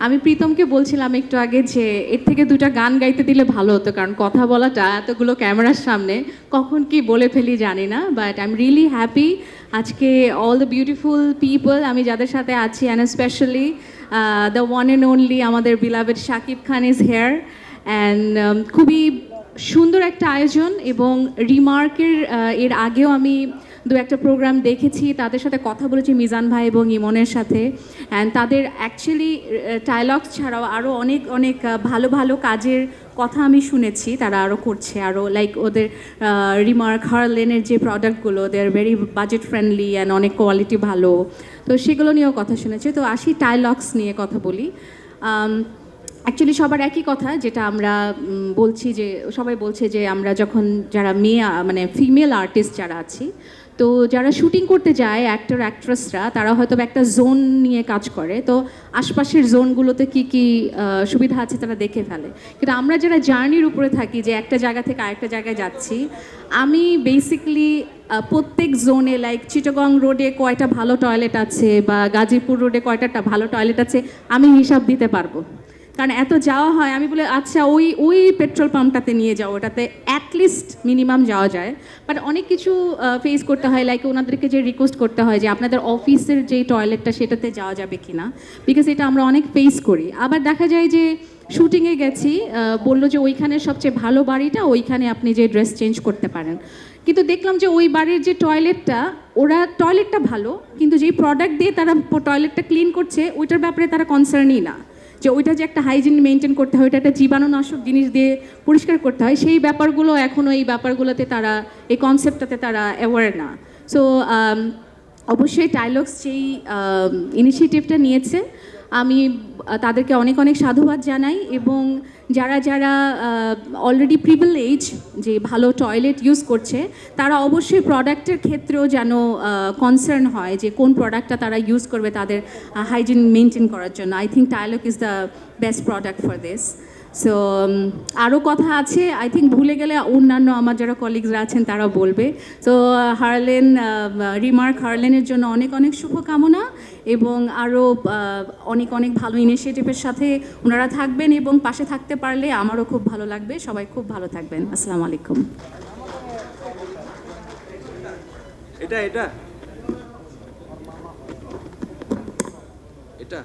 আমি প্রীতমকে বলছিলাম একটু আগে যে এর থেকে দুটা গান গাইতে দিলে ভালো হতো, কারণ কথা বলাটা এতগুলো ক্যামেরার সামনে কখন কি বলে ফেলি জানি না but I am really happy আজকে অল দ্য বিউটিফুল পিপল আমি যাদের সাথে আছি and specially the one and only আমাদের beloved Shakib Khan is here and খুবই সুন্দর একটা আয়োজন এবং রিমার্কের এর আগেও আমি দু একটা প্রোগ্রাম দেখেছি, তাদের সাথে কথা বলেছি মিজান ভাই এবং ইমনের সাথে। অ্যান্ড তাদের অ্যাকচুয়ালি ডায়লগস ছাড়াও আরও অনেক অনেক ভালো ভালো কাজের কথা আমি শুনেছি, তারা আরও করছে। আরও লাইক ওদের রিমার্ক হারলেনের যে প্রোডাক্টগুলো ওদের ভেরি বাজেট ফ্রেন্ডলি অ্যান্ড অনেক কোয়ালিটি ভালো। তো সেগুলো নিয়েও কথা শুনেছি। তো আসি টাইলগস নিয়ে কথা বলি। অ্যাকচুয়ালি সবার একই কথা, যেটা আমরা বলছি যে, সবাই বলছে যে আমরা যখন যারা মেয়ে মানে ফিমেল আর্টিস্ট যারা আছি তো যারা শুটিং করতে যায় অ্যাক্টর অ্যাক্ট্রেসরা তারা হয়তো একটা জোন নিয়ে কাজ করে। তো আশপাশের জোনগুলোতে কি কি সুবিধা আছে তারা দেখে ফেলে। কিন্তু আমরা যারা জার্নির উপরে থাকি, যে একটা জায়গা থেকে আরেকটা জায়গায় যাচ্ছি, আমি বেসিক্যালি প্রত্যেক জোনে লাইক চিটাগং রোডে কয়টা ভালো টয়লেট আছে বা গাজীপুর রোডে কয়টা ভালো টয়লেট আছে, আমি হিসাব দিতে পারব। কারণ এত যাওয়া হয়, আমি বলে আচ্ছা ওই ওই পেট্রোল পাম্পটাতে নিয়ে যাও, ওটাতে অ্যাটলিস্ট মিনিমাম যাওয়া যায়। বাট অনেক কিছু ফেস করতে হয় লাইক ওনাদেরকে যে রিকোয়েস্ট করতে হয় যে আপনাদের অফিসের যে টয়লেটটা সেটাতে যাওয়া যাবে কি না বিকজ এটা আমরা অনেক ফেস করি। আবার দেখা যায় যে শুটিংয়ে গেছি বলল যে ওইখানে সবচেয়ে ভালো বাড়িটা, ওইখানে আপনি যে ড্রেস চেঞ্জ করতে পারেন। কিন্তু দেখলাম যে ওই বাড়ির যে টয়লেটটা ওরা টয়লেটটা ভালো, কিন্তু যেই প্রোডাক্ট দিয়ে তারা টয়লেটটা ক্লিন করছে, ওইটার ব্যাপারে তারা কনসার্নই না। যে ওইটা যে একটা হাইজিন মেনটেন করতে হয়, ওইটা একটা জীবাণুনাশক জিনিস দিয়ে পরিষ্কার করতে হয়, সেই ব্যাপারগুলো এখনও এই ব্যাপারগুলোতে তারা, এই কনসেপ্টটাতে তারা অ্যাওয়ার না। সো অবশ্যই টাইলক্স যেই ইনিশিয়েটিভটা নিয়েছে, আমি তাদেরকে অনেক অনেক সাধুবাদ জানাই এবং যারা যারা অলরেডি প্রিভিলেজ যে ভালো টয়লেট ইউজ করছে, তারা অবশ্যই প্রোডাক্টের ক্ষেত্রেও যেন কনসার্ন হয় যে কোন প্রোডাক্টটা তারা ইউজ করবে তাদের হাইজিন মেনটেন করার জন্য। I think Tylok is the best product for this so আরও কথা আছে। আই থিঙ্ক ভুলে গেলে অন্যান্য আমার যারা কলিগসরা আছেন তারা বলবে। তো হারলেন রিমার্ক হারলেনের জন্য অনেক অনেক শুভকামনা এবং আরও অনেক অনেক ভালো ইনিশিয়েটিভের সাথে ওনারা থাকবেন এবং পাশে থাকতে পারলে আমারও খুব ভালো লাগবে। সবাই খুব ভালো থাকবেন। আসসালামু আলাইকুম। এটা এটা। এটা।